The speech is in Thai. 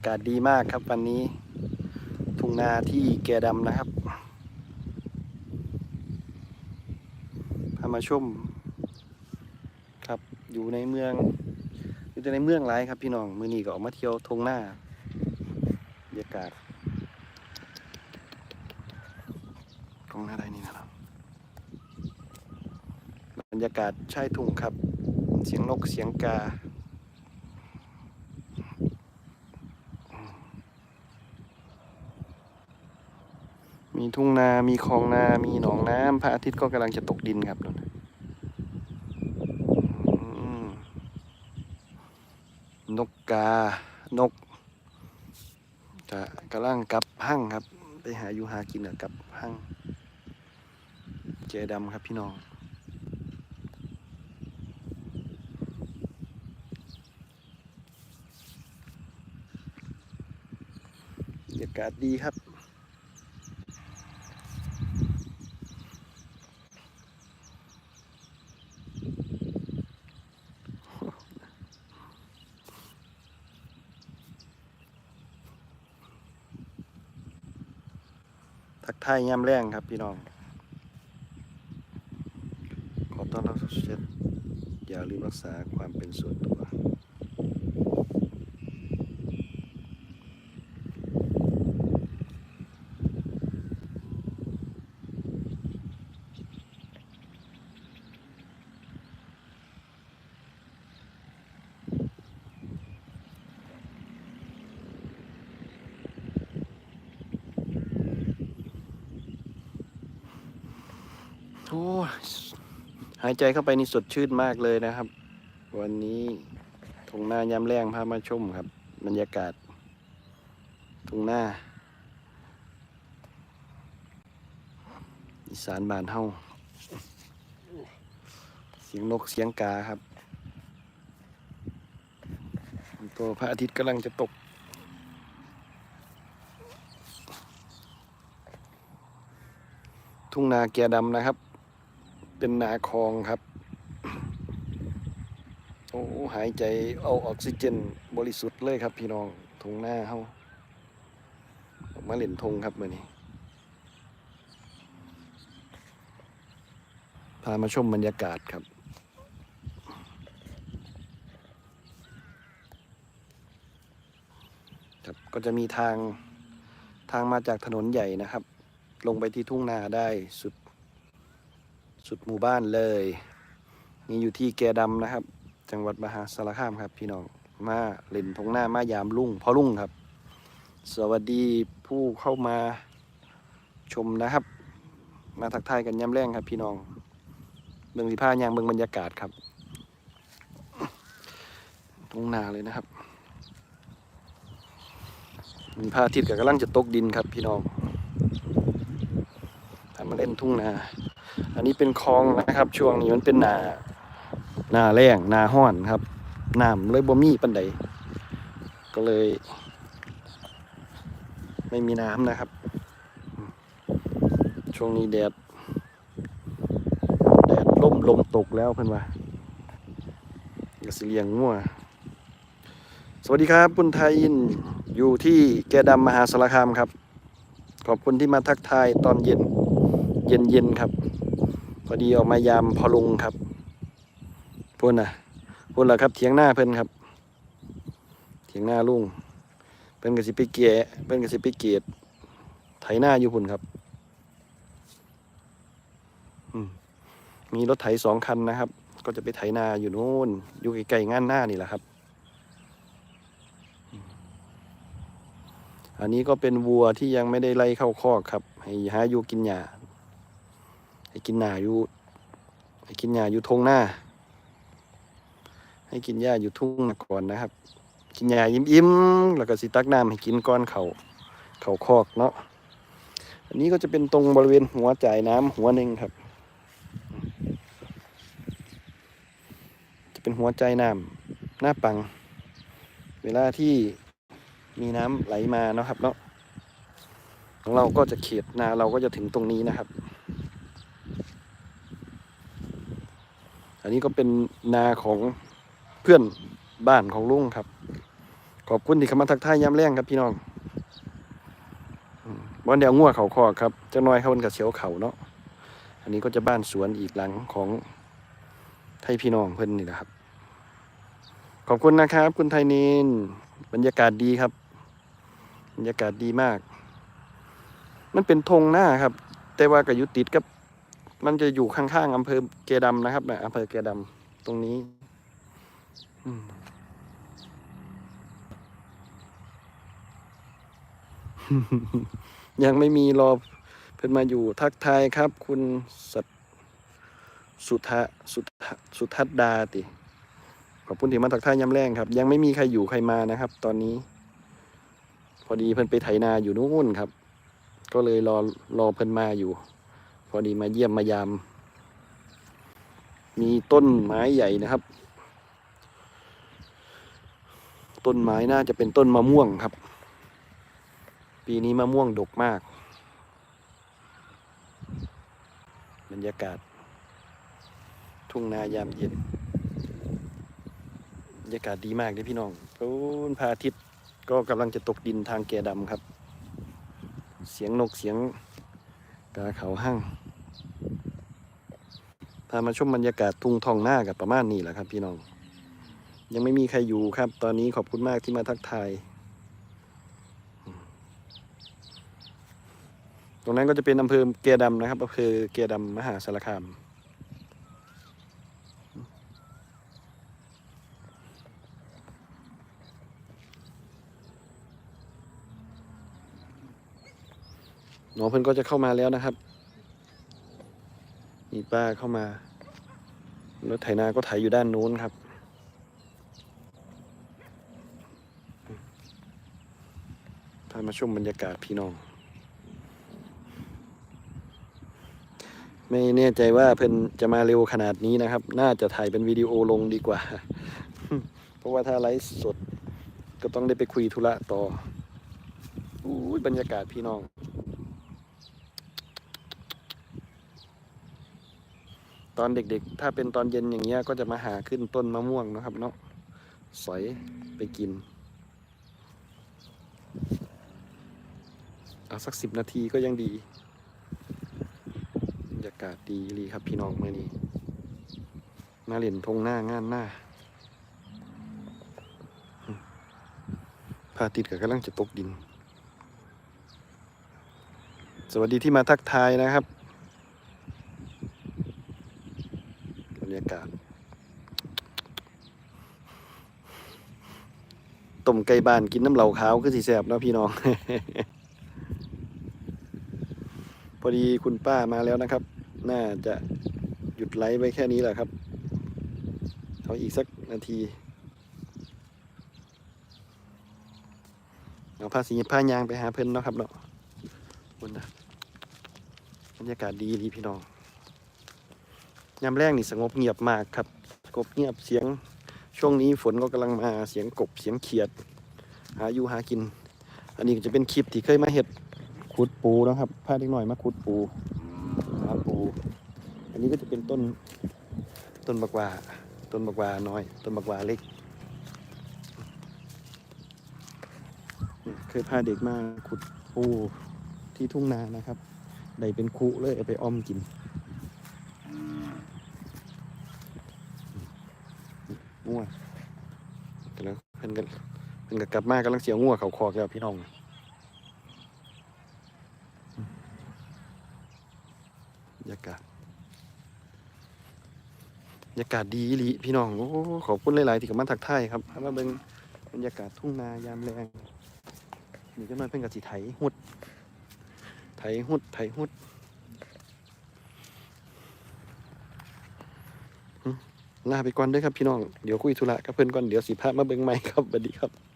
อากาศดีมากครับวันนี้ ทุ่งนาที่แกดำนะครับ พามาชมครับ อยู่ในเมือง อยู่แต่ในเมืองหลายครับพี่น้อง มือนีก็ออกมาเที่ยวทุ่งนาบรรยากาศตรงหน้าใดนี่นะครับ บรรยากาศชายทุ่งครับ เสียงนกเสียงกา มีทุ่งนา มีคลองนา มีหนองน้ำพระอาทิตย์ก็กำลังจะตกดินครับนู่นนกกา นก จะกำลังกลับห้างครับ ไปหาอยู่หากินอะกลับห้างเจดำครับพี่น้องบรรยากาศดีครับ ทักทายยามแรงครับพี่น้อง ขอต้อนรับสู่เชฟอย่าลืมรักษาความเป็นส่วนตัว โอ้หายใจเข้าไปนี่สดชื่นมากเลยนะครับ วันนี้ทุ่งนายามแรงพามาชมครับ บรรยากาศทุ่งนาอีสานบ้านเฮาเสียงนกเสียงกาครับตัวพระอาทิตย์กำลังจะตกทุ่งนาแกดำนะครับ เป็นนาคลองครับ โอ้หายใจเอาออกซิเจนบริสุทธิ์เลยครับ พี่น้องทุ่งนาเฮามาเล่นทงครับมื่อนี้ พามาชมบรรยากาศครับครับ ก็จะมีทางทางมาจากถนนใหญ่นะครับ ลงไปที่ทุ่งนาได้สุด สุดหมู่บ้านเลย นี่อยู่ที่แกดำนะครับ จังหวัดมหาสารคามครับ พี่น้องมาเล่นทงหน้ามายามลุ่งพอลุ่งครับ สวัสดีผู้เข้ามาชมนะครับ มาทักทายกันย้ำแรงครับ พี่น้องเมืองสีผ้ายางเมืองบรรยากาศครับทงนาเลยนะครับมีพระอาทิตย์ก็กำลังจะตกดินครับ พี่น้องทำมาเล่นทุ่งนา อันนี้เป็นคลองนะครับ ช่วงนี้มันเป็นนานาแรงนาห้อนครับน้ำเลยบ่มีปันใดก็เลย ไม่มีน้ำนะครับ ช่วงนี้แดดแดดล่มลมตกแล้วเพื่อนว่าก็สิเลียงงัวสวัสดีครับคุณไทยอินอยู่ที่แกดำมหาสารคามครับ ขอบคุณที่มาทักทายตอนเย็น เย็นเย็นๆครับ พอดีออกมายามพอลุงครับพูดนะพูดละครับเถียงหน้าเพิ่นครับ เถียงหน้าลุงเพิ่นกสิไปเกะเพิ่นกสิไปเกตไถหน้าอยู่พุ่นครับมีรถไถสองคันนะครับ ก็จะไปไถนาอยู่นู่นอยู่ไกลๆงานหน้านี่แหละครับ อันนี้ก็เป็นวัวที่ยังไม่ได้ไล่เข้าคอกครับ ให้หาอยู่กินหญ้า ให้กินหญ้าอยู่ ให้กินหญ้าอยู่ทงหน้า ให้กินหญ้าอยู่ทุ่งก่อนนะครับ กินหญ้ายิ้มๆแล้วก็สิตักน้ำให้กินก้อนเขาเขาคอกเนาะอันนี้ก็จะเป็นตรงบริเวณหัวจ่ายน้ำหัวหนึ่งครับ จะเป็นหัวใจน้ำหน้าปัง เวลาที่มีน้ำไหลมาเนาะครับเนาะของเราก็จะเขตนาเราก็จะถึงตรงนี้นะครับ อั นนี้ก็เป็นนาของเพื่อนบ้านของลุงครับ ขอบคุณที่เข้ามาทักทายยามแรงครับพี่น้องบ้านเดียวงัวเขาคอครับเจ้าน้อยเขาเป็นกับเสียวเขาเนาะอันนี้ก็จะบ้านสวนอีกหลังของไทยพี่น้องเพิ่อนนี่นะครับ ขอบคุณนะครับ คุณไทยนินบรรยากาศดีครับ บรรยากาศดีมาก มันเป็นธงหน้าครับ แต่ว่าก็อยู่ติดกับ มันจะอยู่ข้างๆอำเภอเกดำนะครับนะอำเภอเกดำตรงนี้ยังไม่มีรอเพิ่นมาอยู่ทักทายครับ คุณสัตสุทะสุทะสุทัศดาติ ขอบคุณที่มาทักทายย้ำแรงครับ ยังไม่มีใครอยู่ใครมานะครับ ตอนนี้ พอดีเพิ่นไปไถนาอยู่นู่นครับ ก็เลยรอรอเพิ่นมาอยู่ พอดีมาเยี่ยมมายาม มีต้นไม้ใหญ่นะครับ ต้นไม้น่าจะเป็นต้นมะม่วงครับ ปีนี้มะม่วงดกมาก บรรยากาศ ทุ่งนายามเย็นบรรยากาศดีมากเลยพี่น้องโอ้พระอาทิตย์ก็กำลังจะตกดินทางแก่ดำครับ เสียงนกเสียง กาเขาห้างพามาชมบรรยากาศทุ่งทองหน้ากับประมาณนี้แหละครับ พี่น้อง ยังไม่มีใครอยู่ครับ ตอนนี้ขอบคุณมากที่มาทักทาย ตรงนั้นก็จะเป็นอำเภอเกียดำนะครับอำเภอเกียดำมหาสารคาม นอเพิ่นก็จะเข้ามาแล้วนะครับมีป้าเข้ามา รถไถนาก็ไถอยู่ด้านนู้นครับ พามาชมบรรยากาศพี่น้อง ไม่แน่ใจว่าเพิ่นจะมาเร็วขนาดนี้นะครับ น่าจะถ่ายเป็นวิดีโอลงดีกว่า เพราะว่าถ้าไลฟ์สดก็ต้องได้ไปคุยธุระต่ออู้ยบรรยากาศพี่น้อง ตอนเด็กๆ ถ้าเป็นตอนเย็นอย่างเงี้ยก็จะมาหาขึ้นต้นมะม่วงนะครับเนาะสอยไปกินเอาสักสิบนาทีก็ยังดีบรรยากาศดีดีครับพี่น้องเมื่อนี้มาเล่นทงหน้างานหน้าพาทิตย์ก็กำลังจะตกดิน สวัสดีที่มาทักทายนะครับ บรรยากาศ ต้มไก่บ้านกินน้ำเหล่าขาวคือสีแสบนะพี่น้อง พอดีคุณป้ามาแล้วนะครับ น่าจะหยุดไลฟ์ไว้แค่นี้แหละครับเอาอีกสักนาทีเอาผ้าสีผ้ายางไปหาเพิ่นเนาะครับเนาะบนนะบรรยากาศดีดีพี่น้องยามแรกนี่สงบเงียบมากครับสงบเงียบเสียง ช่วงนี้ฝนก็กำลังมาเสียงกบเสียงเขียด หาอยู่หากิน อันนี้ก็จะเป็นคลิปที่เคยมาเห็ดขุดปูนะครับพาเด็กหน่อยมาขุดปูหาปู อันนี้ก็จะเป็นต้นต้นบักหวาต้นบักหวาน้อย ต้นบักหวาเล็ก เคยพาเด็กมาขุดปูที่ทุ่งนานะครับ ได้เป็นคุเลยเอาไปอ้อมกิน งัวกำลังเพิ่นกันเพิ่นก็กลับมากำลังเสียงัวเขาคอกแล้วพี่น้องบรรยากาศบรรยากาศดีลีพี่น้องโอ้ขอบคุณหลายๆที่กำมาทักทายครับมาเบิ่งบรรยากาศทุ่งนายามแรงนี่ก็มาเพิ่นกับสีไถหุด ไถหุดไถหุด ลาไปก่อนเด้วยครับพี่น้อง เดี๋ยวคุยธุระกับเพื่อนก่อน เดี๋ยวสิพามาเบิ่งใหม่ครับสวัสดีครับ